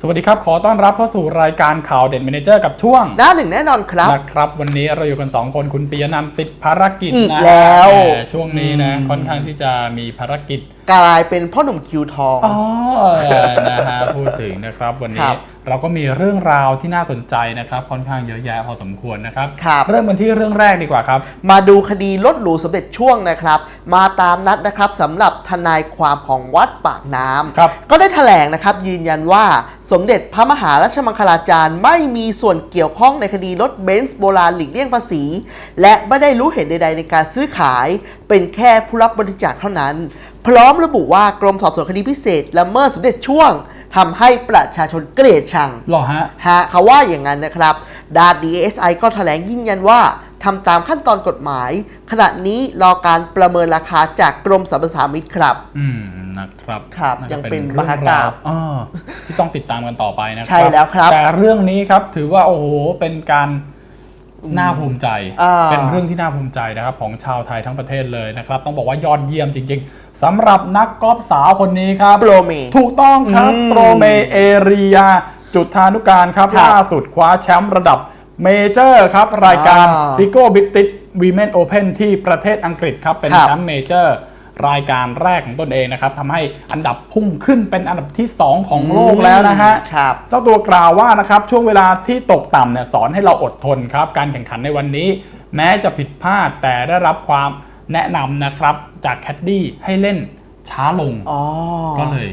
สวัสดีครับ ขอต้อนรับเข้าสู่รายการข่าวเด่น m ม n เจอร์กับช่วงหน้าหนึ่งแน่นอนครับนะครับ วันนี้เราอยู่กัน 2 คนคุณปียนันท์ติดภารกิจอีกนะแล้วหมช่วงนี้นะอืมค่อนข้างที่จะมีภารกิจ กลายเป็นพ่อหนุ่มคิวทอง อ๋อนะฮะพูดถึงนะครับวันคนี้รับเราก็มีเรื่องราวที่น่าสนใจนะครับค่อนข้างเยอะแยะพอสมควรนะครับครับ เริ่มกันที่เรื่องแรกดีกว่าครับ มาดูคดีรถหรูสมเด็จช่วงนะครับ มาตามนัดนะครับสำหรับทนายความของวัดปากน้ำครับก็ได้แถลงนะครับ ยืนยันว่าสมเด็จพระมหารัชมังคลาจารย์ไม่มีส่วนเกี่ยวข้องในคดีรถเบนซ์โบราณหลีกเลี่ยงภาษี และไม่ได้รู้เห็นใด ๆ ในการซื้อขาย เป็นแค่ผู้รับบริจาคเท่านั้น พร้อมระบุว่ากรมสอบสวนคดีพิเศษละเมิดสมเด็จช่วงทำให้ประชาชนเกลียดชังหรอฮะ ฮะเขาว่าอย่างนั้นนะครับด้าน DSI ก็แถลงยืนยันว่าทำตามขั้นตอนกฎหมาย ขณะนี้รอการประเมินราคาจากกรมสรรพสามิตครับ อืมนะครับครับาจะยังเป็นเรื่องมหากาพย์วอ่าที่ต้องติดตามกันต่อไปนะครัใช่แล้วครับ แต่เรื่องนี้ครับถือว่าโอ้โหเป็นการ น่าภูมิใจ อ่า เป็นเรื่องที่น่าภูมิใจนะครับของชาวไทยทั้งประเทศเลยนะครับ ต้องบอกว่ายอดเยี่ยมจริง ๆสำหรับนักกอล์ฟสาวคนนี้ครับ โปรเม ถูกต้องครับอืมโปรเมเอเรีย จุดธานุการครับ ครับล่าสุดคว้าแชมป์ระดับเมเจอร์ครับ รายการอ่า r i g o b i t t i s Women Open ที่ประเทศอังกฤษครับ เป็นครับแชมป์เมเจอร์ รายการแรกของตนเองนะครับทำให้อันดับพุ่งขึ้นเป็นอันดับที่ 2 ของโลกแล้วนะฮะครับเจ้าตัวกล่าวว่านะครับช่วงเวลาที่ตกต่ำเนี่ยสอนให้เราอดทนครับ การแข่งขันในวันนี้ แม้จะผิดพลาดแต่ได้รับความแนะนำนะครับจากแคดดี้ให้เล่นช้าลงอ๋อก็เลย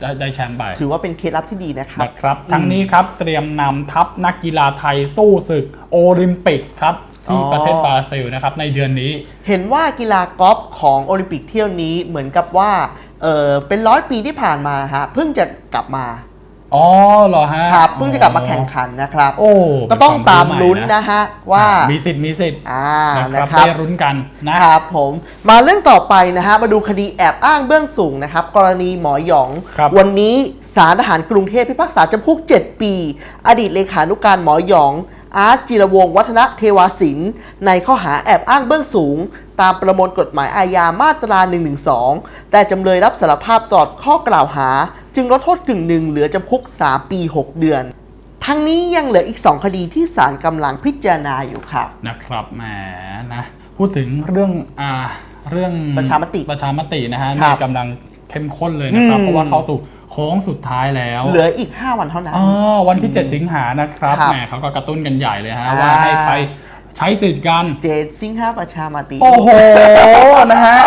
ได้ได้แชมป์ไป ถือว่าเป็นเคล็ดลับที่ดีนะครับนะครับ ทั้งนี้ครับเตรียมนำทัพนักกีฬาไทยสู้ศึกโอลิมปิกครับ ที่อ๋อประเทศบราซิลนะครับในเดือนนี้ เห็นว่ากีฬากอล์ฟของโอลิมปิกเที่ยวนี้เหมือนกับว่าเออเป็นร้อยปีที่ผ่านมาฮะเพิ่งจะกลับมาอ๋อเหรอฮะครับเพิ่งจะกลับมาแข่งขันนะครับ โอ้ก็ต้องตามเป็ลุ้นควรู้ใหนะฮะว่าอ่มีสิทธิ์มีสิทธิ์อ่านะนะคครัรับบได้รุ้นกันนะครับผมมาเรื่องต่อไปนะฮะมาดูคดีแอบอ้างเบื้องสูงนะครับ กรณีหมอหยองครับวันนี้ศาลทหารกรุงเทพพิพากษาจำคุก 7 ปี อดีตเลขานุการหมอหยอง อาร์ตจิรวงศ์วัฒนเทวาสินในข้อหาแอบอ้างเบื้องสูง ตามประมวลกฎหมายอาญามาตรา 112 แต่จำเลยรับสารภาพตลอดข้อกล่าวหา จึงลดโทษกึ่งหนึ่งเหลือจำคุก 3 ปี 6 เดือน ทั้งนี้ยังเหลืออีก 2 คดีที่ศาลกำลังพิจารณาอยู่ครับนะครับแหมนะพูดถึงเรื่องอ่าเรื่องประชามติประชามตินะฮะครันี่บกำลังเข้มข้นเลยนะครับอืมเพราะว่าเข้าสู่ โค้งสุดท้ายแล้วเหลืออีก 5 วันเท่านั้น อ๋อวันที่ 7 สิงหานะครับครับแหมเขาก็กระตุ้นกันใหญ่เลยฮะ อ่า ว่าให้ไปใช้สิทธิ์กัน เจดสิงหาประชามติ โอ้โห นะฮะ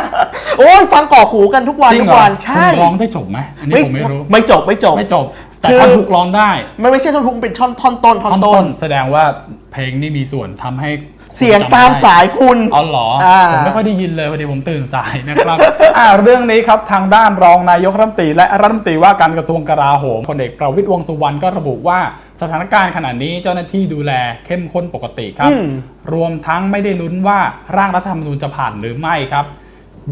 โอ้ยฟังก่อหูกันทุกวันจริงทุเหรกอวันใช่คุณร้องได้จบไหมอันนี้ผมไม่รู้ ไม่จบไม่จบ ไม่จบ แต่คือท่อนทุกร้องได้ มันไม่ใช่ท่อนทุกเป็นท่อนท่อนต้นท่อนท่อนต้ต้นนแสดงว่าเพลงนี่มีส่วนทำให้คน เสียงจำตามได้สายคุณ อ๋อเหรออา ผมไม่ค่อยได้ยินเลยพอดีผมตื่นสายนะครับ อ่าเรื่องนี้ครับทางด้านรองนายกรัฐมนตรีและรัฐมนตรีว่าการกระทรวงกลาโหมพลเอกประวิตรวงษ์สุวรรณก็ระบุว่า สถานการณ์ขณะนี้เจ้าหน้าที่ดูแลเข้มข้นปกติครับ อืม รวมทั้งไม่ได้ลุ้นว่าร่างรัฐธรรมนูญจะผ่านหรือไม่ครับ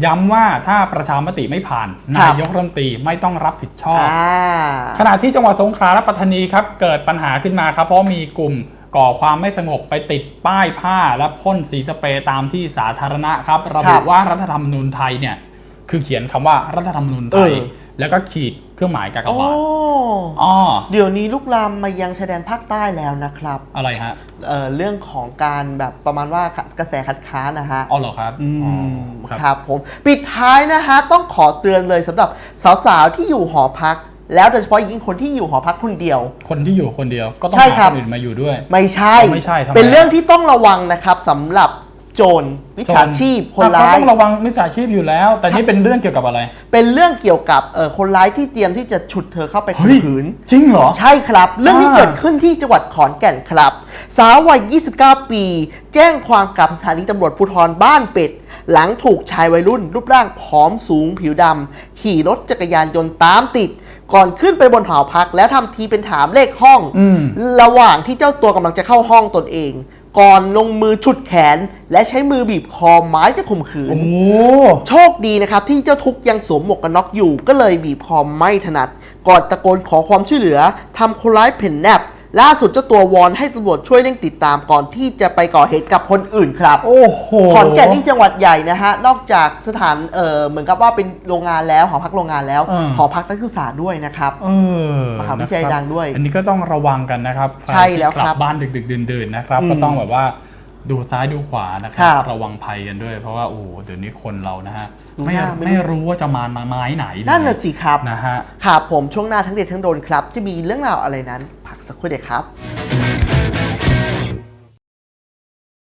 ย้ำว่าถ้าประชามติไม่ผ่าน นายกรัฐมนตรีไม่ต้องรับผิดชอบ อ่า ขณะที่จังหวัดสงขลาและปัตตานีครับเกิดปัญหาขึ้นมาครับเพราะมีกลุ่ม ก่อความไม่สงบไปติดป้ายผ้าและพ่นสีสเปรย์ตามที่สาธารณะครับ ระบุครับว่ารัฐธรรมนูญไทยเนี่ยคือเขียนคำว่ารัฐธรรมนูญไทยเออแล้วก็ขีดเครื่องหมายกากโอ้บาทอ๋อเดี๋ยวนี้ลุกลามมายังชายแดนภาคใต้แล้วนะครับ อะไรฮะเอ่อเรื่องของการแบบประมาณว่ากระแสคัดค้านนะฮะอ๋อเหรอครับอือ๋อมครับครับผม ปิดท้ายนะฮะต้องขอเตือนเลยสำหรับสาวๆที่อยู่หอพัก แล้วโดยเฉพาะยิ่งคนที่อยู่หอพักคนเดียว คนที่อยู่คนเดียวก็ต้องใช่หาครัคบนอื่นมาอยู่ด้วย ไม่ใช่อ๋อไม่ใช่ทำไม เป็นเรื่องที่ต้องระวังนะครับสำหรับโจรวิชาชีพคนอะร้าก็ย ต้องระวังมิจฉาชีพอยู่แล้ว แต่นี่เป็นเรื่องเกี่ยวกับอะไรเป็นเรื่องเกี่ยวกับเอ่อคนร้ายที่เตรียมที่จะฉุดเธอเข้าไปข่เฮ้มยขืน จริงเหรอ ใช่ครับ เรื่องนี้อ่าเกิดขึ้นที่จังหวัดขอนแก่นครับ สาววัย 29 ปี แจ้งความกับสถานีตำรวจภูธรบ้านเป็ด หลังถูกชายวัยรุ่น รูปร่างผอมสูงผิวดำขี่รถจักรยานยนต์ตามติด ก่อนขึ้นไปบนหอพัก แล้วทำทีเป็นถามเลขห้องอืมระหว่างที่เจ้าตัวกำลังจะเข้าห้องตนเอง ก่อนลงมือฉุดแขน และใช้มือบีบคอไม้จะข่มขืนโอ้โชคดีนะครับที่เจ้าทุกข์ยังสวมหมวกกันน็อกอยู่ ก็เลยบีบคอไม่ถนัด ก่อนตะโกนขอความช่วยเหลือทำคนร้ายเพ่นแนบ ล่าสุดเจ้าตัววอนให้ตำรวจช่วยเร่งติดตามก่อนที่จะไปก่อเหตุกับคนอื่นครับ โอ้โหขอนแก่นนี่จังหวัดใหญ่นะฮะ นอกจากสถานเออเหมือนกับว่าเป็นโรงงานแล้วหอพักโรงงานแล้วอืม หอพักนักศึกษาด้วยนะครับ เออมหาวิทยาลัยนะครับดังด้วยอันนี้ก็ต้องระวังกันนะครับใช่แล้วใครที่กครัลับบ้านดึกๆดื่นๆนะครับ อืมก็ต้องแบบว่าดูซ้ายดูขวานะคครัรับบระวังภัยกันด้วย เพราะว่าโอ้โหเดี๋ยวนี้คนเรานะฮะดู ไม่หน้าไม่ไม่รู้ว่าจะมามาไม้ไหนเลยนั่นน่ะสิครับนะฮะครับผมช่วงหน้าทั้งเด็ดทั้งโดนครับ จะมีเรื่องราวอะไรนั้นพักสักครู่เดียวครับ